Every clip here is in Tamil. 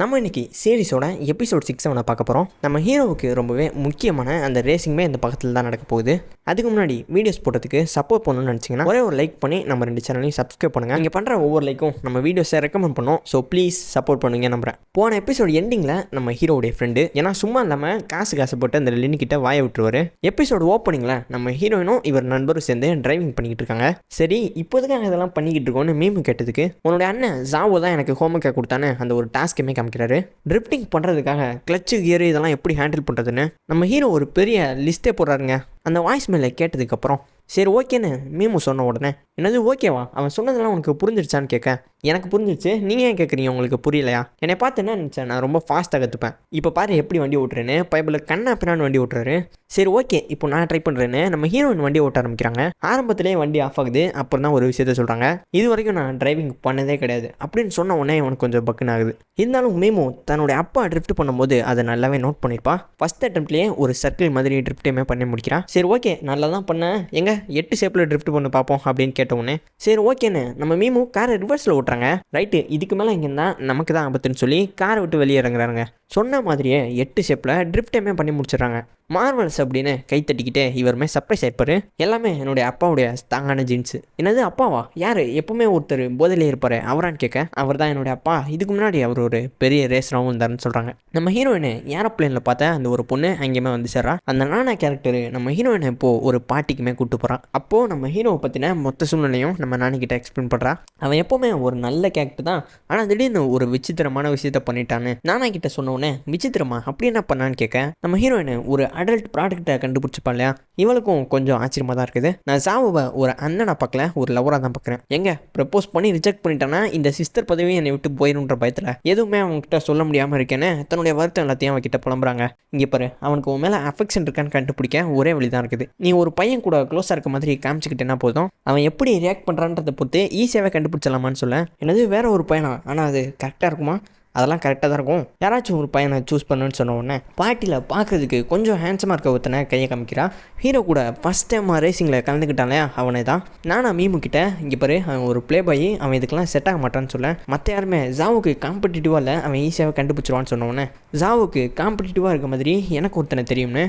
நம்ம இன்றைக்கி சீரிஸோட எபிசோட் சிக்ஸ் செவனை பார்க்க போகிறோம் நம்ம ஹீரோவுக்கு ரொம்பவே முக்கியமான அந்த ரேசிங்மே இந்த பக்கத்தில் தான் நடக்க போகுது. அதுக்கு முன்னாடி வீடியோஸ் போட்டதுக்கு சப்போர்ட் பண்ணணும்னு நினச்சிங்கன்னா ஒரே ஒரு லைக் பண்ணி நம்ம ரெண்டு சேனலையும் சப்ஸ்கிரைப் பண்ணுங்கள் நீங்கள் பண்ணுற ஒவ்வொரு லைக்கும் நம்ம வீடியோஸை ரெக்கமெண்ட் பண்ணோம். ஸோ ப்ளீஸ் சப்போர்ட் பண்ணுங்க நம்புறேன். போன எபிசோட் எண்டிங்கில் நம்ம ஹீரோடைய ஃப்ரெண்டு ஏன்னா சும்மா இல்லாமல் காசு காசு போட்டு அந்த லின்கிட்ட வாயை வாய விட்டுருவாரு. எபிசோடு ஓப்பனிங்கில் நம்ம ஹீரோயினும் இவர் நண்பரும் சேர்ந்து டிரைவிங் பண்ணிக்கிட்டு இருக்காங்க. சரி இப்போதுக்காக இதெல்லாம் பண்ணிக்கிட்டு இருக்கோன்னு மீம் கேட்டதுக்கு உன்னோட அண்ணன் ஜாவோ தான் எனக்கு ஹோம்ஒர்க்கை கொடுத்தானே அந்த ஒரு டாஸ்க்குமே காமிக்கிறாரு. ட்ரிஃப்டிங் பண்ணுறதுக்காக கிளச்சு கியர் இதெல்லாம் எப்படி ஹேண்டில் பண்ணுறதுன்னு நம்ம ஹீரோ ஒரு பெரிய லிஸ்ட்டே போடுறாருங்க. அந்த வாய்ஸ் மேலே கேட்டதுக்கப்புறம் சரி ஓகேன்னு மீமு சொன்ன உடனே என்னது ஓகேவா அவன் சொன்னதெல்லாம் உனக்கு புரிஞ்சிருச்சான்னு கேட்க எனக்கு புரிஞ்சிச்சு. நீங்கள் ஏன் கேட்குறீங்க உங்களுக்கு புரியலையா? என்னை பார்த்து என்ன நினச்சேன்? நான் ரொம்ப ஃபாஸ்ட்டாக கற்றுப்பேன் இப்போ பாரு எப்படி வண்டி ஓட்டுறேன்னு. பைபிள் கண்ணா பின்னான்னு வண்டி ஓட்டுறாரு. சரி ஓகே இப்போ நான் ட்ரை பண்ணுறேன்னு நம்ம ஹீரோயின் வண்டி ஓட்ட ஆரம்பிக்கிறாங்க. ஆரம்பத்திலே வண்டி ஆஃப் ஆகுது. அப்புறம் தான் ஒரு விஷயத்த சொல்கிறாங்க இது வரைக்கும் நான் டிரைவிங் பண்ணதே கிடையாது. அப்படின்னு சொன்ன உடனே அவனுக்கு கொஞ்சம் பக்குன்னு ஆகுது. இருந்தாலும் மேமோ தன்னுடைய அப்பா ட்ரிஃப்ட் பண்ணும்போது அதை நல்லாவே நோட் பண்ணியிருப்பா ஃபஸ்ட் அட்டம்ப்ட்லேயே ஒரு சர்க்கிள் மாதிரி ட்ரிஃப்டையுமே பண்ணி முடிக்கிறான். சரி ஓகே நல்லா தான் பண்ணேன். எங்க? எட்டு ஷேப்பில் ட்ரிஃப்ட் பண்ணி பார்ப்போம் அப்படின்னு கேட்ட உடனே. சரி ஓகேன்னு நம்ம மீமு காரை ரிவர்ஸில் ஓட்டுறாங்க ரைட்டு இதுக்கு மேலே இங்கே இருந்தால் நமக்கு தான் ஆபத்துன்னு சொல்லி காரை விட்டு வெளியே இறங்குறாங்க சொன்ன மாதிரியே எட்டு ஷேப்பில் ட்ரிஃப்டையுமே பண்ணி முடிச்சிடுறாங்க. மார்வல்ஸ் அப்படின்னு கை தட்டிக்கிட்டே இவருமே சர்ப்ரைஸ் ஆயிருப்பாரு. எல்லாமே என்னுடைய அப்பாவுடைய தாங்கான ஜீன்ஸு என்னது அப்பாவா? யார்? எப்போவுமே ஒருத்தர் போதையிலே இருப்பார். அவரான்னு கேட்க அவர் தான் என்னுடைய அப்பா. இதுக்கு முன்னாடி அவர் ஒரு பெரிய ரேசராகவும் இருந்தாருன்னு சொல்கிறாங்க நம்ம ஹீரோயினை ஏரோப்ளேனில் பார்த்தா அந்த ஒரு பொண்ணு அங்கேயுமே வந்து சேர்றா. அந்த நானா கேரக்டர் நம்ம ஹீரோயினை இப்போது ஒரு பாட்டிக்குமே கூப்பிட்டு போகிறான் அப்போது நம்ம ஹீரோவை பற்றின மொத்த சூழ்நிலையும் நம்ம நானிக்கிட்ட எக்ஸ்பிளைன் பண்ணுறா அவன் எப்போவுமே ஒரு நல்ல கேரக்டர் தான். ஆனால் திடீர்னு ஒரு விசித்திரமான விஷயத்த பண்ணிட்டான்னு நானா கிட்ட சொன்ன உடனே விசித்திரமா அப்படி என்ன பண்ணான்னு கேட்க நம்ம ஹீரோயின் ஒரு அடல்ட் ப்ராடக்ட்டை கண்டுபிடிச்சிப்பா இல்லையா? இவளுக்கும் கொஞ்சம் ஆச்சரியமாக தான் இருக்குது. நான் சாவுவை ஒரு அண்ணனை பார்க்கல ஒரு லவராக தான் பார்க்குறேன். எங்க? ப்ரப்போஸ் பண்ணி ரிஜெக்ட் பண்ணிட்டேன்னா இந்த சிஸ்டர் பதவி என்னை விட்டு போயிருன்ற பயத்தில். எதுவுமே அவன்கிட்ட சொல்ல முடியாமல் இருக்கேன்னு தன்னுடைய வருத்தம் எல்லாத்தையும் அவன்கிட்ட புலம்புறாங்க. இங்கே பாரு அவனுக்கு உன் மேலே அஃபெக்ஷன் இருக்கான்னு கண்டுபிடிக்க ஒரே வழி தான் இருக்குது. நீ ஒரு பையன் கூட க்ளோஸாக இருக்க மாதிரி காமிச்சிக்கிட்டேன்னா போதும். அவன் எப்படி ரியாக்ட் பண்ணுறான்றதை பொறுத்து ஈஸியாகவே கண்டுபிடிச்சலாமான்னு சொல்ல என்னது வேற ஒரு பையனா? ஆனால் அது கரெக்டாக இருக்குமா? அதெல்லாம் கரெக்டாக தான் இருக்கும். யாராச்சும் ஒரு பையனை சூஸ் பண்ணுன்னு சொன்ன உடனே பாட்டியில் பார்க்குறதுக்கு கொஞ்சம் ஹேண்ட்ஸமாக இருக்க ஒருத்தனை கையை காமிக்கிறான் ஹீரோ கூட ஃபஸ்ட் டைம் ரேசிங்கில் கலந்துக்கிட்டாலே அவனே தான். நானா மீமு கிட்ட இங்கே பாரு அவன் ஒரு ப்ளே பாய் அவன் இதுக்கெல்லாம் செட் ஆக மாட்டான்னு சொல்ல மற்ற யாருமே ஜாவுக்கு காம்படிட்டிவாக இல்லை அவன் ஈஸியாக கண்டுபிடிச்சிருவான்னு சொன்ன உடனே ஜாவுக்கு காம்படிட்டிவாக இருக்க மாதிரி எனக்கு ஒருத்தனை தெரியும்னு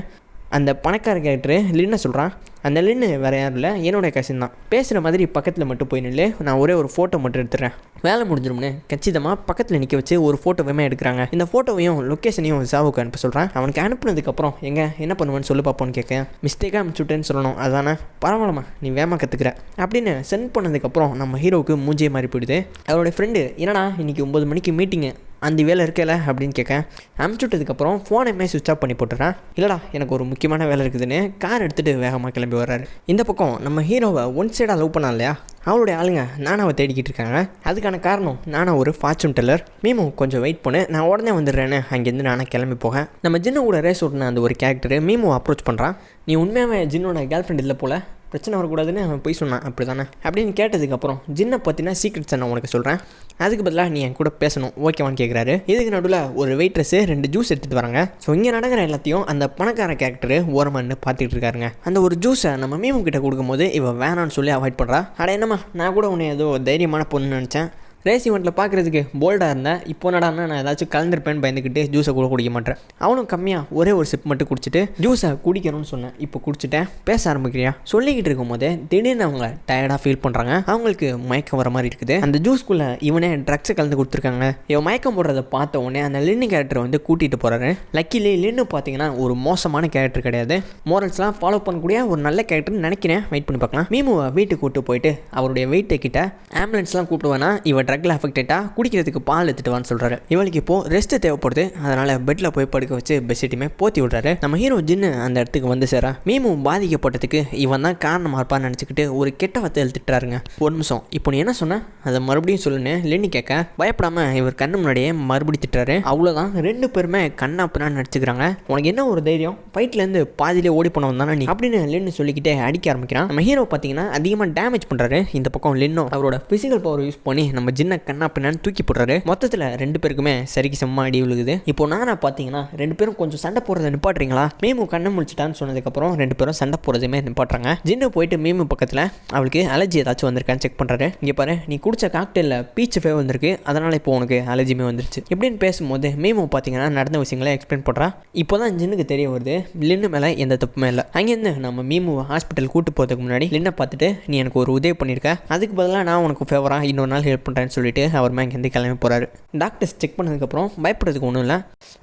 அந்த பணக்கார கேரக்டரு லின்ன சொல்கிறான் அந்த லின்னு வேறு யாரும் இல்லை. என்னுடைய கசின் தான். பேசுகிற மாதிரி பக்கத்தில் மட்டும் போய் நில்லு. நான் ஒரே ஒரு ஃபோட்டோ மட்டும் எடுத்துறேன். வேலை முடிஞ்சிடும்னு கச்சிதமாக பக்கத்தில் நிற்க வச்சு ஒரு ஃபோட்டோவையுமே எடுக்கிறாங்க. இந்த ஃபோட்டோவையும் லொக்கேஷனையும் ஜாவுக்கு அனுப்ப சொல்கிறேன் அவனுக்கு அனுப்புனதுக்கப்புறம் எங்கே என்ன பண்ணுவேன்னு சொல்லி பார்ப்போன்னு கேட்க மிஸ்டேக்காக அனுப்பிச்சுட்டேன்னு சொல்லணும். அதானே? பரவாயில்லம்மா நீ வேமா கற்றுக்குற அப்படின்னு சென்ட் பண்ணதுக்கப்புறம் நம்ம ஹீரோவுக்கு மூஞ்சியே மாறி போயிடுது. அவரோட ஃப்ரெண்டு என்னடா இன்றைக்கி ஒம்பது மணிக்கு மீட்டிங்கு அந்த வேலை இருக்கல அப்படின்னு கேட்க அனுப்பிச்சுட்டதுக்கப்புறம் ஃபோனையுமே சுவிச் ஆஃப் பண்ணி போட்டுறேன். இல்லைடா எனக்கு ஒரு முக்கியமான வேலை இருக்குதுன்னு கார் எடுத்துகிட்டு வேகமாக கிளம்பி வர்றாரு. இந்த பக்கம் நம்ம ஹீரோவை ஒன் சைடாக லவ் பண்ணா இல்லையா? அவளுடைய ஆளுங்க நானாவை தேடிக்கிட்டு இருக்காங்க. அதுக்கான காரணம் நானா ஒரு ஃபார்ச்சூன் டெல்லர் மீமும் கொஞ்சம் வெயிட் பண்ணு. நான் உடனே வந்துடுறேன்னு அங்கேருந்து நானே கிளம்பி போக நம்ம ஜின்னு கூட ரேஸ் ஓட்டின அந்த ஒரு கேரக்டர் மீமும் அப்ரோச் பண்ணுறான் நீ உண்மையாகவே ஜின்னோட கேர்ள் ஃப்ரெண்ட் இல்லை போல? பிரச்சனை வரக்கூடாதுன்னு அவன் போய் சொன்னான். அப்படி தானே அப்படின்னு கேட்டதுக்கப்புறம் ஜின்னை பற்றினா சீக்ரெட்ஸை நான் உனக்கு சொல்கிறேன் அதுக்கு பதிலாக நீ என் கூட பேசணும். ஓகேவான்னு கேட்குறாரு இதுக்கு நடுவில் ஒரு வெயிட்ரஸ்ஸு ரெண்டு ஜூஸ் எடுத்துகிட்டு வராங்க. ஸோ இங்கே நடக்கிற எல்லாத்தையும் அந்த பணக்கார கேரக்டர் ஓரமான்னு பார்த்துட்டு இருக்காருங்க. அந்த ஒரு ஜூஸை நம்ம மீமு கிட்ட கொடுக்கும்போது இவன் வேணான்னு சொல்லி அவாய்ட் பண்ணுறா அட என்னம்மா நான் கூட உன்னை ஏதோ தைரியமான பொண்ணு நினச்சேன். ரேஸ் ஈவெண்ட்டில் பார்க்குறதுக்கு போல்டாக இருந்தேன் இப்போ நடான்னா நான் ஏதாச்சும் கலந்துருப்பேன்னு பயந்துக்கிட்டு ஜூஸை கூட குடிக்க மாட்டேன். அவனும் கம்மியாக ஒரே ஒரு சிப் மட்டும் குடிச்சிட்டு ஜூஸை குடிக்கணும்னு சொன்னேன். இப்போ குடிச்சிட்டேன். பேச ஆரம்பிக்கிறியா? சொல்லிக்கிட்டு இருக்கும் போதே திடீர்னு அவங்க டயர்டாக ஃபீல் பண்ணுறாங்க அவங்களுக்கு மயக்கம் வர மாதிரி இருக்குது. அந்த ஜூஸ்க்குள்ளே இவனே ட்ரக்ஸை கலந்து கொடுத்துருக்காங்க. இவன் மயக்கம் போடுறத பார்த்த உடனே அந்த லின்னு கேரக்டர் வந்து கூட்டிகிட்டு போகிறாரு லக்கிலி லின்னு பார்த்தீங்கன்னா ஒரு மோசமான கேரக்டர் கிடையாது. மோரல்ஸ்லாம் ஃபாலோ பண்ணக்கூடிய ஒரு நல்ல கேரக்டர்னு நினைக்கிறேன். வெயிட் பண்ணி பார்க்கலாம். மீமுவை வீட்டுக்கு கூட்டு போயிட்டு அவருடைய வெயிட்டை கிட்ட ஆம்புலன்ஸ்லாம் கூப்பிடுவேன்னா இவன் ட்ரக்கில் அஃபெக்டடாக குடிக்கிறதுக்கு பால் எடுத்துட்டு வான்னு சொல்கிறாரு இவளுக்கு இப்போ ரெஸ்ட் தேவைப்படுது. அதனால் பெட்டில் போய் படுக்க வச்சு பெட்ஷீட்டுமே போத்தி விடுறாரு. நம்ம ஹீரோ ஜின்னு அந்த இடத்துக்கு வந்து சேரா. மீமும் பாதிக்கப்பட்டதுக்கு இவன் தான் காரணமாக இருப்பான்னு நினச்சிக்கிட்டு ஒரு கெட்ட வார்த்தை எழுத்துட்டுறாருங்க ஒரு நிமிஷம். இப்போ நீ என்ன சொன்ன? அதை மறுபடியும் சொல்லுன்னு லென்னி கேட்க பயப்படாம இவர் கண்ணு முன்னாடியே மறுபடியும் திட்டுறாரு. அவ்வளோதான் ரெண்டு பேருமே கண்ணாப்புனான்னு நடிச்சுக்கிறாங்க உனக்கு என்ன ஒரு தைரியம்? ஃபைட்லேருந்து பாதியிலே ஓடி போனவன் தானே நீ? அப்படின்னு லென்னு சொல்லிக்கிட்டே அடிக்க ஆரம்பிக்கிறான். நம்ம ஹீரோ பார்த்தீங்கன்னா அதிகமாக டேமேஜ் பண்ணுறாரு இந்த பக்கம் லென்னோ அவரோட ஃபிசிக்கல் பவர் யூஸ் பண்ணி நம்ம ஜின்னை கண்ணா பின்னான்னு தூக்கி போடுறாரு. மொத்தத்தில் ரெண்டு பேருக்குமே சரிக்கு செம்ம அடி விழுகுது. இப்போ நானா பார்த்தீங்கன்னா ரெண்டு பேரும் கொஞ்சம் சண்டை போடுறத நிப்பாட்டுறீங்களா? மீமு கண்ணை முடிச்சிட்டான்னு சொன்னதுக்கப்புறம் ரெண்டு பேரும் சண்டை போடுறதுமே நிப்பாட்டுறாங்க. ஜின்னு போயிட்டு மீமு பக்கத்தில் அவளுக்கு அலர்ஜி ஏதாச்சும் வந்திருக்கான்னு செக் பண்ணுறாரு இங்கே பாரு நீ குடிச்ச காக்டெயிலில் பீச் ஃபே வந்திருக்கு. அதனால் இப்போ உனக்கு அலர்ஜியுமே வந்துருச்சு. எப்படின்னு பேசும்போது மீமு பார்த்தீங்கன்னா நடந்த விஷயங்களை எக்ஸ்பிளைன் பண்ணுறா இப்போ தான் ஜின்னுக்கு தெரிய வருது லின்னு மேலே எந்த தப்புமே இல்லை. அங்கேருந்து நம்ம மீமு ஹாஸ்பிட்டல் கூட்டு போகிறதுக்கு முன்னாடி லின்னை பார்த்துட்டு நீ எனக்கு ஒரு உதவி பண்ணியிருக்க. அதுக்கு பதிலாக நான் உனக்கு ஃபேவராக இன்னொரு நாள் ஹெல்ப் பண்ணுறேன் பண்ணுறேன்னு சொல்லிட்டு அவர் இங்கேருந்து கிளம்பி போகிறாரு டாக்டர்ஸ் செக் பண்ணதுக்கப்புறம் பயப்படுறதுக்கு ஒன்றும் இல்லை.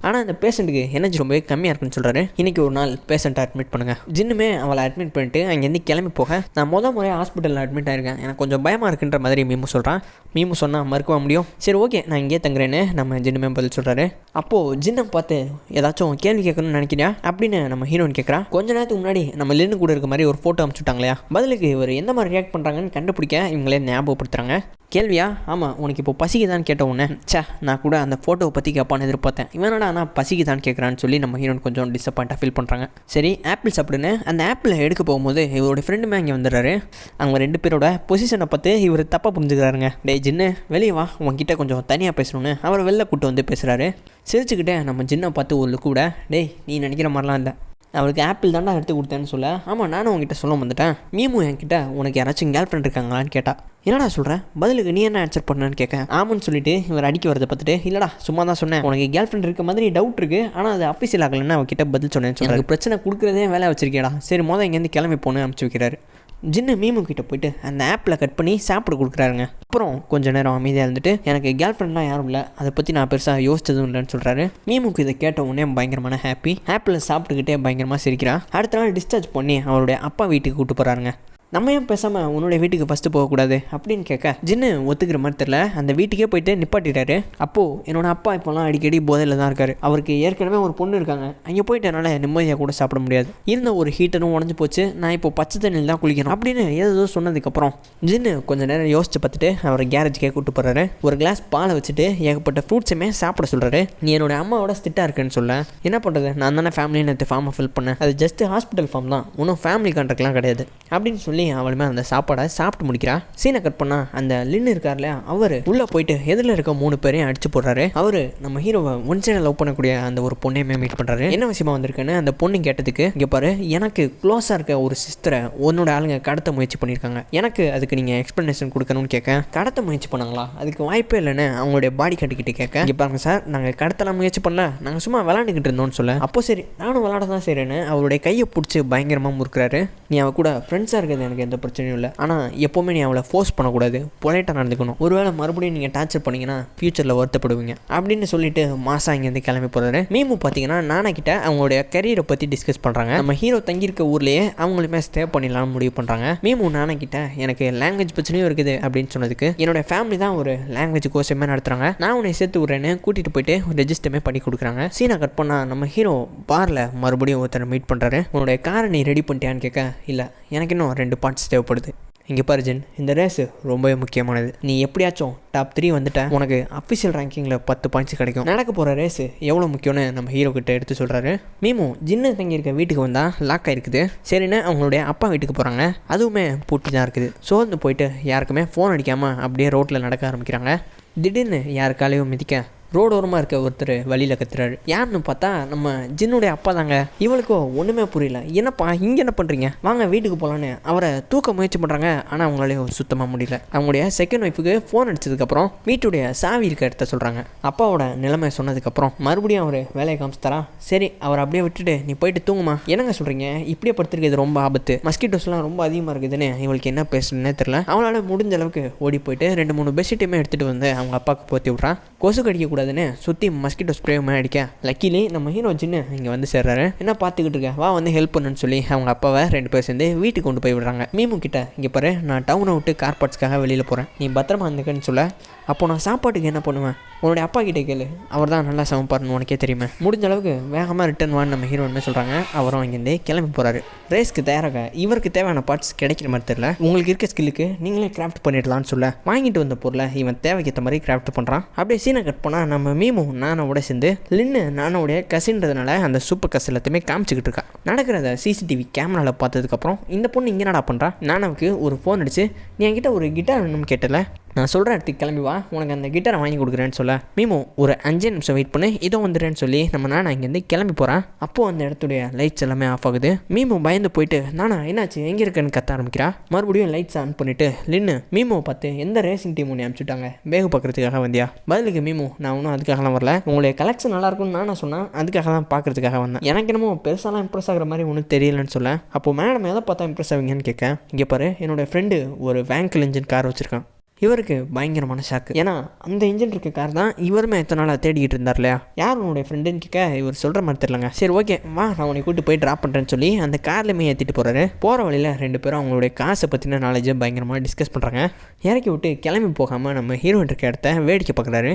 ஆனால் அந்த பேஷண்ட்டுக்கு எனர்ஜி ரொம்பவே கம்மியாக இருக்குன்னு சொல்கிறாரு இன்றைக்கி ஒரு நாள் பேஷண்ட்டை அட்மிட் பண்ணுங்கள் ஜின்னுமே அவளை அட்மிட் பண்ணிட்டு அங்கேருந்து கிளம்பி போக நான் முதல் முறை ஹாஸ்பிட்டலில் அட்மிட் ஆயிருக்கேன். எனக்கு கொஞ்சம் பயமாக இருக்குன்ற மாதிரி மீமு சொல்கிறான் மீமு சொன்னால் மறுக்கவா முடியும்? சரி ஓகே நான் இங்கே தங்குறேன்னு நம்ம ஜின்னுமே பதில் சொல்கிறாரு அப்போது ஜின்னை பார்த்து ஏதாச்சும் கேள்வி கேட்கணும்னு நினைக்கிறியா? அப்படின்னு நம்ம ஹீரோயின் கேட்குறா கொஞ்ச நேரத்துக்கு முன்னாடி நம்ம லின்னு கூட இருக்க மாதிரி ஒரு ஃபோட்டோ அனுப்பிச்சுட்டாங்க இல்லையா பதிலுக்கு இவர் எந்த மாதிரி ரியாக்ட் பண்ணுறாங்கன்னு கண்டுபிடிக்க இவங்களே ஞாபகப்படுத்துறாங்க. கேள்வியா? ஆமாம் ஆமாம் உனக்கு இப்போ பசிக்குதான்னு கேட்ட உடனே சே நான் கூட அந்த ஃபோட்டோவை பற்றி கேட்பான்னு எதிர்பார்த்தேன். இவனடா ஆனால் பசிக்குதான்னு கேட்குறான்னு சொல்லி நம்ம ஹீரோன் கொஞ்சம் டிசப்பாயிண்டாக ஃபீல் பண்ணுறாங்க சரி ஆப்பிள் சாப்பிடுன்னு அந்த ஆப்பிளை எடுக்க போகும்போது இவரோட ஃப்ரெண்டுமே அங்கே வந்துடுறாரு. அவங்க ரெண்டு பேரோட பொசிஷனை பார்த்து இவர் தப்பாக புரிஞ்சுக்கிறாருங்க. டேய் ஜின்னு வெளியே வா உங்ககிட்ட கொஞ்சம் தனியாக பேசணும்னு அவரை வெளில கூட்டு வந்து பேசுகிறாரு சிரிச்சுக்கிட்டே நம்ம ஜின்னை பார்த்து ஒரு லுக்கு கூட டேய் நீ நினைக்கிற மாதிரிலாம் இல்லை. அவளுக்கு ஆப்பிள் தாண்டா எடுத்து கொடுத்தேன்னு சொல்ல. ஆமாம் நானும் உங்ககிட்ட சொல்ல வந்துட்டேன். மீமு என்கிட்ட உனக்கு யாராச்சும் கேர்ள் ஃப்ரெண்ட் இருக்காங்களான்னு கேட்டா. என்னடா சொல்கிறேன் பதிலுக்கு நீ என்ன ஆன்சர் பண்ணேன்னு கேட்க. ஆமான்னு சொல்லிட்டு இவர் அடிக்க வரதை பார்த்துட்டு இல்லடா சும்மா தான் சொன்னேன். உனக்கு கேர்ள் ஃப்ரெண்ட் இருக்க மாதிரி டவுட் இருக்கு. ஆனால் அது அஃபீஷியல் ஆகலைன்னு அவகிட்ட பதில் சொன்னேன்னு சொல்லுங்க பிரச்சனை கொடுக்குறதே வேலை வச்சிருக்கேடா சரி மொதல் இங்கேருந்து கிளம்பி போகணும்னு அனுப்பிச்சு வைக்கிறாரு. ஜின்னு மீமு கிட்ட போயிட்டு அந்த ஆப்பில் கட் பண்ணி சாப்பிட கொடுக்குறாருங்க. அப்புறம் கொஞ்ச நேரம் அமைதியாக இருந்துட்டு எனக்கு கேர்ள் ஃப்ரெண்ட்லாம் யாரும் இல்லை. அதை பற்றி நான் பெருசாக யோசிச்சதும் இல்லைன்னு சொல்கிறாரு மீமுக்கு இதை கேட்ட உடனே பயங்கரமான ஹாப்பி ஆப்பில் சாப்பிட்டுக்கிட்டே பயங்கரமாக சிரிக்கிறா. அடுத்த நாள் டிஸ்சார்ஜ் பண்ணி அவருடைய அப்பா வீட்டுக்கு கூப்பிட்டு போகிறாருங்க நம்ம ஏன் பேசாமல் உன்னுடைய வீட்டுக்கு ஃபஸ்ட்டு போகக்கூடாது அப்படின்னு கேட்க ஜின்னு ஒத்துக்கிற மாதிரி தெரில அந்த வீட்டுக்கே போயிட்டு நிப்பாட்டிட்டாரு. அப்போது என்னோடய அப்பா இப்போலாம் அடிக்கடி போதையில் தான் இருக்காரு. அவருக்கு ஏற்கனவே ஒரு பொண்ணு இருக்காங்க. அங்கே போயிட்டு என்னால் நிம்மதியாக கூட சாப்பிட முடியாது. இருந்த ஒரு ஹீட்டரும் உடஞ்சி போச்சு. நான் இப்போ பச்சை தண்ணியில் தான் குளிக்கணும் அப்படின்னு ஏதோ சொன்னதுக்கப்புறம் ஜின்னு கொஞ்ச நேரம் யோசிச்சு பார்த்துட்டு அவர் கேரேஜுக்கே கூப்பிட்டு போகிறாரு ஒரு கிளாஸ் பாலை வச்சுட்டு ஏகப்பட்ட ஃப்ரூட்ஸுமே சாப்பிட சொல்கிறாரு நீ என்னோட அம்மாவோட ஸ்டிட்டாக இருக்குன்னு சொல்ல. என்ன பண்ணுறது நான் தானே ஃபேமிலி நேற்று ஃபார்மை ஃபில் பண்ணேன். அது ஜஸ்ட் ஹாஸ்பிட்டல் ஃபார்ம் தான். ஒன்றும் ஃபேமிலி கான்ட்ராக்ட்லாம் கிடையாது. அப்படின்னு சொல்லி அவளுமே அந்த சாப்பாடை சாப்பிட்டு முடிக்கிறா. சீனை கட் பண்ணா அந்த லின்னு இருக்கார்ல அவர் உள்ளே போயிட்டு எதில் இருக்க மூணு பேரையும் அடிச்சு போடுறாரு. அவர் நம்ம ஹீரோவை ஒன் சைடாக லவ் பண்ணக்கூடிய அந்த ஒரு பொண்ணையுமே மீட் பண்ணுறாரு என்ன விஷயமா வந்திருக்குன்னு அந்த பொண்ணு கேட்டதுக்கு இங்கே பாரு எனக்கு க்ளோஸாக இருக்க ஒரு சிஸ்டரை உன்னோட ஆளுங்க கடத்த முயற்சி பண்ணியிருக்காங்க. எனக்கு அதுக்கு நீங்கள் எக்ஸ்ப்ளனேஷன் கொடுக்கணும்னு கேட்க கடத்த முயற்சி பண்ணாங்களா? அதுக்கு வாய்ப்பே இல்லைன்னு அவங்களுடைய பாடி கட்டிக்கிட்டு கேட்க இங்கே பாருங்க சார் நாங்கள் கடத்தலாம் முயற்சி பண்ணல நாங்கள் சும்மா விளாண்டுக்கிட்டு இருந்தோம்னு சொல்ல. அப்போ சரி நானும் விளாட தான் செய்கிறேன்னு அவருடைய கையை பிடிச்சி பயங்கரமாக முறுக்குறாரு. நீ அவ கூட ஃப்ரெண்ட்ஸாக இருக்கிறது எனக்கு எந்த பிரச்சனையும் இல்லை. ஆனால் எப்போவுமே நீ அவளை ஃபோர்ஸ் பண்ணக்கூடாது. பொலைட்டாக நடந்துக்கணும். ஒருவேளை மறுபடியும் நீங்கள் டார்ச்சர் பண்ணிங்கன்னா ஃப்யூச்சரில் வருத்தப்படுவீங்க. அப்படின்னு சொல்லிட்டு மாசா இங்கேருந்து கிளம்பி போகிறாரு மீமு பார்த்தீங்கன்னா நானா கிட்ட அவங்களுடைய கரியரை பற்றி டிஸ்கஸ் பண்ணுறாங்க நம்ம ஹீரோ தங்கியிருக்க ஊர்லேயே அவங்களுமே ஸ்டே பண்ணிடலாம்னு முடிவு பண்ணுறாங்க மீமு நானா கிட்ட எனக்கு லாங்குவேஜ் பிரச்சனையும் இருக்குது அப்படின்னு சொன்னதுக்கு என்னோட ஃபேமிலி தான் ஒரு லாங்குவேஜ் கோர்ஸுமே நடத்துகிறாங்க நான் உன்னை சேர்த்து விட்றேன்னு கூட்டிகிட்டு போயிட்டு ரெஜிஸ்டருமே பண்ணி கொடுக்குறாங்க. சீனா கட் பண்ணால் நம்ம ஹீரோ பாரில் மறுபடியும் ஒருத்தரை மீட் பண்ணுறாரு உன்னோட காரை நீ ரெடி பண்ணிட்டியான்னு கேட்க இல்லை எனக்கு இன்னும் ரெண்டு பாயிண்ட்ஸ் தேவைப்படுது. இங்கே பாரு ஜென் இந்த ரேஸு ரொம்பவே முக்கியமானது. நீ எப்படியாச்சும் டாப் த்ரீ வந்துட்ட உனக்கு அஃபிஷியல் ரேங்கிங்கில் பத்து பாயிண்ட்ஸ் கிடைக்கும். நடக்க போகிற ரேஸு எவ்வளோ முக்கியம்னு நம்ம ஹீரோ கிட்ட எடுத்து சொல்கிறாரு மீமு ஜின்னு தங்கியிருக்க வீட்டுக்கு வந்தால் லாக் ஆகிருக்குது சரின்னு அவங்களுடைய அப்பா வீட்டுக்கு போகிறாங்க அதுவுமே பூட்டி தான் இருக்குது. சோர்ந்து போயிட்டு யாருக்குமே ஃபோன் அடிக்காமல் அப்படியே ரோட்டில் நடக்க ஆரம்பிக்கிறாங்க. திடீர்னு யாருக்காலையும் மிதிக்க ரோடோரமாக இருக்க ஒருத்தர் வழியில் கத்துறாரு. யாருன்னு பார்த்தா நம்ம ஜின்னுடைய அப்பா தாங்க. இவளுக்கோ ஒன்றுமே புரியல. என்னப்பா இங்கே என்ன பண்ணுறீங்க வாங்க வீட்டுக்கு போகலான்னு அவரை தூக்க முயற்சி பண்ணுறாங்க ஆனால் அவங்களாலேயும் சுத்தமாக முடியல. அவங்களுடைய செகண்ட் ஒய்ஃபுக்கு ஃபோன் அடித்ததுக்கப்புறம் வீட்டுடைய சாவி இருக்க இடத்த சொல்கிறாங்க அப்பாவோட நிலைமை சொன்னதுக்கப்புறம் மறுபடியும் அவர் வேலையை காமிச்சுத்தரா சரி அவர் அப்படியே விட்டுட்டு நீ போயிட்டு தூங்குமா என்னங்க சொல்கிறீங்க இப்படியே படுத்துருக்கிறது ரொம்ப ஆபத்து. மஸ்கிட்டோஸ்லாம் ரொம்ப அதிகமாக இருக்குதுன்னு இவளுக்கு என்ன பேசணுன்னே தெரில அவனால் முடிஞ்ச அளவுக்கு ஓடி போயிட்டு ரெண்டு மூணு பெட்ஷீட்டுமே எடுத்துகிட்டு வந்து அவங்க அப்பாவுக்கு போற்றி விட்றான் கொசு கடிக்க கூடாதுன்னு சுற்றி மஸ்கிட்டோ ஸ்ப்ரேவுமே அடிக்க. லக்கிலி நம்ம ஹீரோ ஜின்னு இங்கே வந்து சேர்றாரு. என்ன பார்த்துக்கிட்டு இருக்க? வா வந்து ஹெல்ப் பண்ணுன்னு சொல்லி அவங்க அப்பாவை ரெண்டு பேர் சேர்ந்து வீட்டுக்கு கொண்டு போய் விடுறாங்க. மீமு கிட்ட இங்கே பாரு நான் டவுனை விட்டு கார் பார்ட்ஸ்க்காக வெளியில் போகிறேன் நீ பத்திரமா இருந்துக்கன்னு சொல்ல. அப்போ நான் சாப்பாட்டுக்கு என்ன பண்ணுவேன்? உன்னுடைய அப்பா கிட்டே கேளு. அவர் தான் நல்லா சமைப்பாருன்னு உனக்கே தெரியுமே. முடிஞ்ச அளவுக்கு வேகமாக ரிட்டர்ன் வான்னு நம்ம ஹீரோன்னு சொல்கிறாங்க அவரும் அங்கேருந்தே கிளம்பி போகிறாரு ரேஸ்க்கு தயாராக. இவருக்கு தேவையான பார்ட்ஸ் கிடைக்கிற மாதிரி தெரியல. உங்களுக்கு இருக்க ஸ்கில்லுக்கு நீங்களே கிராஃப்ட் பண்ணிடலாம்னு சொல்ல வாங்கிட்டு வந்த பொருளை இவன் தேவைக்கேற்ற மாதிரி கிராஃப்ட் பண்ணுறான் அப்படியே சீனை கட் பண்ணால் நம்ம மீமு நானோட சேர்ந்து லின்னு நானோடைய கசின்றதுனால அந்த சூப்பர் கஸ் எல்லாத்தையுமே காமிச்சிக்கிட்டு இருக்கா. நடக்கிறத சிசிடிவி கேமராவில் பார்த்ததுக்கப்புறம் இந்த பொண்ணு இங்கே என்னடா பண்ணுறா நானாவுக்கு ஒரு ஃபோன் அடிச்சு நீ என்கிட்ட ஒரு கிட்டார் வேணும்னு கேட்டல? நான் சொல்கிற இடத்துக்கு கிளம்பி வா. உனக்கு அந்த கிட்டாரை வாங்கி கொடுக்குறேன்னு சொல்ல. மீமோ ஒரு அஞ்சு நிமிஷம் வெயிட் பண்ணு. இதோ வந்துடுறேன்னு சொல்லி நம்ம நானா இங்கேருந்து கிளம்பி போகிறேன் அப்போது அந்த இடத்துடைய லைட்ஸ் எல்லாமே ஆஃப் ஆகுது. மீமோ பயந்து போயிட்டு நானா என்னாச்சு? எங்கே இருக்கேன்னு கத்த ஆரம்பிக்கிறா? மறுபடியும் லைட்ஸ் ஆன் பண்ணிவிட்டு லின்னு மீமோ பார்த்து எந்த ரேசிங் டீம் ஒன்று அனுப்பிச்சுட்டாங்க? பேகு பார்க்குறதுக்காக வந்தியா? பதிலுக்கு மீமோ நான் ஒன்றும் அதுக்காகலாம் வரல. உங்களுடைய கலெக்ஷன் நல்லா இருக்கும்னு நான் சொன்னேன் அதுக்காக தான் பார்க்குறதுக்காக வந்தேன். எனக்கு என்னமோ பெருசாலாம் இம்ப்ரெஸ் ஆகிற மாதிரி ஒன்றும் தெரியலன்னு சொல்ல. அப்போ மேடம் எதை பார்த்தா இம்ப்ரெஸ் ஆவீங்கன்னு கேட்க இங்கே பாரு என்னோடய ஃப்ரெண்டு ஒரு வேங்கிள் இன்ஜின் கார் வச்சுருக்கான். இவருக்கு பயங்கரமான ஷாக்கு ஏன்னா அந்த இன்ஜின் இருக்க கார் தான் இவருமே எத்தனை நாளாக தேடிக்கிட்டு இருந்தார் இல்லையா? யார் உன்னுடைய ஃப்ரெண்டுன்னு கேட்க இவர் சொல்கிற மாதிரி தெரியலங்க. சரி ஓகே வா நான் உன்னை கூட்டு போய் ட்ராப் பண்ணுறேன்னு சொல்லி அந்த கார்லேயுமே ஏற்றிட்டு போகிறாரு போகிற வழியில் ரெண்டு பேரும் அவங்களுடைய காசை பற்றின நாலேஜை பயங்கரமாக டிஸ்கஸ் பண்ணுறாங்க இறக்கி விட்டு கிளம்பி போகாமல் நம்ம ஹீரோயின் இருக்க இடத்த வேடிக்கை பார்க்குறாரு.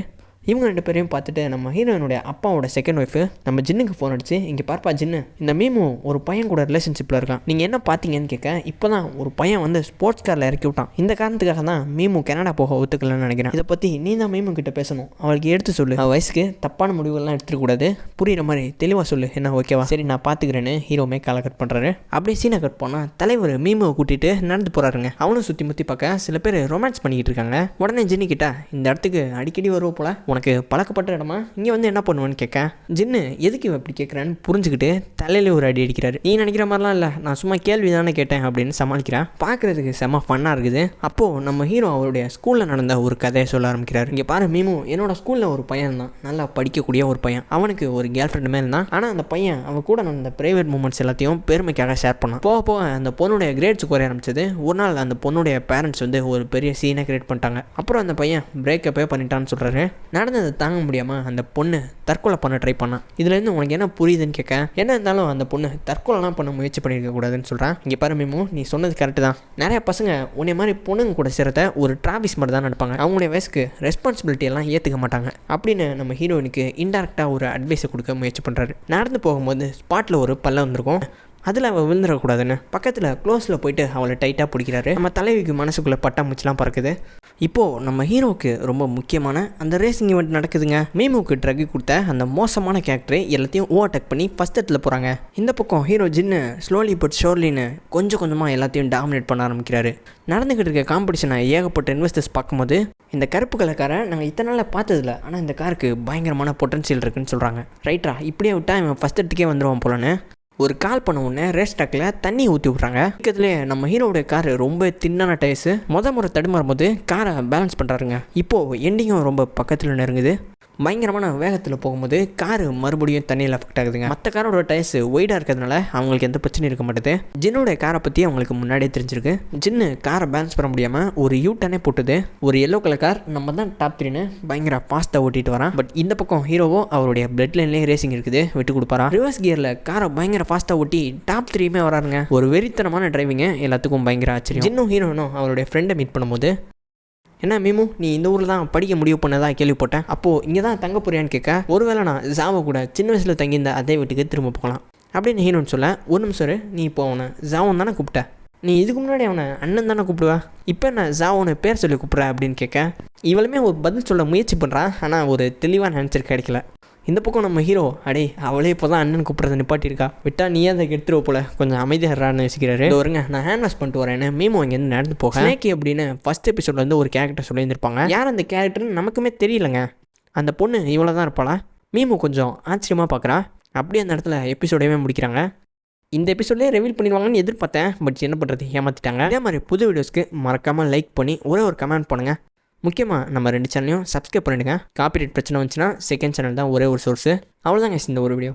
இவங்க ரெண்டு பேரையும் பார்த்துட்டு நம்ம ஹீரோயினுடைய அப்பாவோட செகண்ட் ஒய்ஃபு நம்ம ஜின்னுக்கு ஃபோன் அடிச்சு இங்கே பார்ப்பா ஜின்னு இந்த மீமு ஒரு பையன் கூட ரிலேஷன்ஷிப்பில் இருக்கான். நீங்கள் என்ன பார்த்தீங்கன்னு கேட்க இப்போ தான் ஒரு பையன் வந்து ஸ்போர்ட்ஸ் காரில் இறக்கி விட்டான். இந்த காரணத்துக்காக தான் மீமு கனடா போக ஒத்துக்கலன்னு நினைக்கிறேன். இதை பற்றி நீ தான் மீமு கிட்ட பேசணும். அவளுக்கு எடுத்து சொல்லு. அவள் வயசுக்கு தப்பான முடிவுகள்லாம் எடுத்துக்கூடாது புரியுற மாதிரி தெளிவாக சொல்லு. என்ன ஓகேவா சரி நான் பார்த்துக்கிறேன்னு ஹீரோமே காலை கட் பண்ணுறாரு அப்படியே சீனை கட் போனால் தலைவர் மீமுவை கூட்டிகிட்டு நடந்து போகிறாருங்க அவனும் சுற்றி முற்றி பார்க்க சில பேர் ரொமான்ஸ் பண்ணிக்கிட்டு இருக்காங்க. உடனே ஜின்னி கிட்ட இந்த இடத்துக்கு அடிக்கடி வருவோம் போல உனக்கு பழக்கப்பட்ட இடமா? இங்கே வந்து என்ன பண்ணுவேன்னு கேட்க ஜின்னு எதுக்கு இவன் இப்படி கேட்குறான்னு புரிஞ்சுக்கிட்டு தலையில் ஒரு அடி அடிக்கிறாரு. நீ நினைக்கிற மாதிரிலாம் இல்லை. நான் சும்மா கேள்வி தானே கேட்டேன் அப்படின்னு சமாளிக்கிறேன் பார்க்குறதுக்கு செம்ம ஃபன்னாக இருக்குது. அப்போது நம்ம ஹீரோ அவருடைய ஸ்கூலில் நடந்த ஒரு கதையை சொல்ல ஆரம்பிக்கிறார். இங்கே பாரு மீமு என்னோட ஸ்கூலில் ஒரு பையன் தான் நல்லா படிக்கக்கூடிய ஒரு பையன். அவனுக்கு ஒரு கேர்ள் ஃப்ரெண்டு மேலே இருந்தான். ஆனால் அந்த பையன் அவன் கூட நடந்த ப்ரைவேட் மூமெண்ட்ஸ் எல்லாத்தையும் பெருமைக்காக ஷேர் பண்ணான். போக போக அந்த பொண்ணுடைய கிரேட்ஸ் குறைய ஆரம்பிச்சது. ஒரு நாள் அந்த பொண்ணுடைய பேரண்ட்ஸ் வந்து ஒரு பெரிய சீனை கிரியேட் பண்ணிட்டாங்க. அப்புறம் அந்த பையன் பிரேக்கப்பே பண்ணிட்டான்னு சொல்கிறாரு நடந்ததை தாங்க முடியாமல் அந்த பொண்ணு தற்கொலை பண்ண ட்ரை பண்ணான் இதுலேருந்து உனக்கு என்ன புரியுதுன்னு கேட்க என்ன இருந்தாலும் அந்த பொண்ணு தற்கொலைலாம் பண்ண முயற்சி பண்ணியிருக்க கூடாதுன்னு சொல்கிறான் இங்கே பாரு மேமோ நீ சொன்னது கரெக்டு தான். நிறைய பசங்க உன்னை மாதிரி பொண்ணுங்க கூட சேரத ஒரு டிராவிஸ் மாதிரி தான் நடப்பாங்க. அவங்களுடைய வயசுக்கு ரெஸ்பான்சிபிலிட்டி எல்லாம் ஏற்றுக்க மாட்டாங்க. அப்படின்னு நம்ம ஹீரோயினுக்கு இன்டெரக்டாக ஒரு அட்வைஸை கொடுக்க முயற்சி பண்ணுறாரு நடந்து போகும்போது ஸ்பாட்டில் ஒரு பல்ல வந்திருக்கும். அதில் அவள் விழுந்துடக்கூடாதுன்னு. பக்கத்தில் க்ளோஸில் போயிட்டு அவளை டைட்டாக பிடிக்கிறாரு. நம்ம தலைவிக்கு மனசுக்குள்ளே பட்டாம்பூச்சிலாம் பறக்குது. இப்போது நம்ம ஹீரோவுக்கு ரொம்ப முக்கியமான அந்த ரேசிங் ஈவெண்ட் நடக்குதுங்க. மீமுக்கு ட்ரக் கொடுத்த அந்த மோசமான கேரக்டரை எல்லாத்தையும் ஓவர்டேக் பண்ணி ஃபஸ்ட் இடத்துல போகிறாங்க இந்த பக்கம் ஹீரோ ஜின்னு ஸ்லோலி பட் ஷோர்லின்னு கொஞ்சம் கொஞ்சமாக எல்லாத்தையும் டாமினேட் பண்ண ஆரம்பிக்கிறாரு. நடந்துக்கிட்டு இருக்க காம்படிஷனை ஏகப்பட்ட இன்வெஸ்டர்ஸ் பார்க்கும்போது இந்த கருப்பு கலக்காரை நாங்கள் இத்தனை நாளில் பார்த்ததில்ல. ஆனால் இந்த காருக்கு பயங்கரமான பொட்டன்ஷியல் இருக்குன்னு சொல்கிறாங்க ரைட்ரா இப்படியே விட்டால் இவன் ஃபஸ்ட் இடத்துக்கே வந்துடுவான் போலன்னு. ஒரு கால் பண்ண உடனே ரேஸ் ட்ராக்ல தண்ணி ஊற்றி விட்றாங்க. பக்கத்துலேயே நம்ம ஹீரோடைய கார் ரொம்ப தின்னான டயர்ஸு முத முறை தடுமாறும் போது காரை பேலன்ஸ் பண்ணுறாருங்க இப்போது எண்டிங்கும் ரொம்ப பக்கத்தில் நெருங்குது. பயங்கரமான வேகத்தில் போகும்போது காரு மறுபடியும் தண்ணியில் அஃபெக்ட் ஆகுதுங்க. மற்ற காரோட டயர்ஸ் ஒய்டாக இருக்கிறதுனால அவங்களுக்கு எந்த பிரச்சனையும் இருக்க மாட்டேது. ஜின்னோட காரை பற்றி அவங்களுக்கு முன்னாடியே தெரிஞ்சிருக்கு. ஜின்னு காரை பேலன்ஸ் பண்ண முடியாமல் ஒரு யூ டர்னே போட்டுது. ஒரு எல்லோ கலர் கார் நம்ம தான் டாப் த்ரீன்னு பயங்கர ஃபாஸ்ட்டாக ஓட்டிட்டு வரான். பட் இந்த பக்கம் ஹீரோவோ அவருடைய பிளட் லைன்லேயே ரேசிங் இருக்குது. விட்டு கொடுப்பாரா? ரிவர்ஸ் கியரில் காரை பயங்கர ஃபாஸ்ட்டாக ஓட்டி டாப் த்ரீயுமே வராருங்க. ஒரு வெறித்தனமான டிரைவிங்க எல்லாத்துக்கும் பயங்கர ஆச்சரியம். ஜின்னும் ஹீரோனும் அவருடைய ஃப்ரெண்டை மீட் பண்ணும்போது என்ன மீமு நீ இந்த ஊரில் தான் படிக்க முடிவு பண்ணதாக கேள்விப்பட்டேன். அப்போது இங்கே தான் தங்க போறியான்னு கேட்க ஒருவேளை நான் ஜாவை கூட சின்ன வயசில் தங்கியிருந்த அதே வீட்டுக்கு திரும்ப போகலாம். அப்படின்னு ஹீரோன்னு சொல்ல ஒரு நிமிஷம் நீ இப்போ அவனை. ஜாவன் தானே கூப்பிட்ட. நீ இதுக்கு முன்னாடி அவனை அண்ணன் தானே கூப்பிடுவா. இப்போ என்ன ஜாவோனு பேர் சொல்லி கூப்பிட்ற? அப்படின்னு கேட்க இவளுமே ஒரு பதில் சொல்ல முயற்சி பண்ணுறான் ஆனால் ஒரு தெளிவாக நினச்சிருக்க கிடைக்கல இந்த பக்கம் நம்ம ஹீரோ அடே அவளே இப்போ தான் அண்ணன் கூப்பிட்றத நிப்பாட்டியிருக்கா. விட்டா நீயே அதை எடுத்துருவ போல? கொஞ்சம் அமைதியாகிறான்னு யோசிக்கிறாரு. வருங்க நான் ஹேண்ட் வாஷ் பண்ணிட்டு வரேன்னு மீமோ இங்கேருந்து நடந்து போக. ஸ்னேக்கி அப்படின்னு ஃபஸ்ட் எபிசோட்ல வந்து ஒரு கேரக்டர் சொல்லியிருந்திருப்பாங்க. யார் அந்த கேரக்டர்னு நமக்குமே தெரியலங்க. அந்த பொண்ணு இவ்வளோ தான் இருப்பாளா மீமு கொஞ்சம் ஆச்சரியமாக பார்க்குறா அப்படியே அந்த இடத்துல எபிசோடையுமே முடிக்கிறாங்க. இந்த எபிசோட்லேயே ரிவீல் பண்ணிடுவாங்கன்னு எதிர்பார்த்தேன். பட் என்ன பண்ணுறது ஏமாற்றிட்டாங்க அதே மாதிரி புது வீடியோஸ்க்கு மறக்காமல் லைக் பண்ணி ஒரே ஒரு கமெண்ட் பண்ணுங்கள் முக்கியமாக நம்ம ரெண்டு சேனலையும் சப்ஸ்கிரைப் பண்ணிடுங்க. காப்பிரைட் பிரச்சனை வந்துச்சுன்னா செகண்ட் சேனல் தான் ஒரே ஒரு சோர்ஸு அவ்வளோதாங்க இந்த ஒரு வீடியோ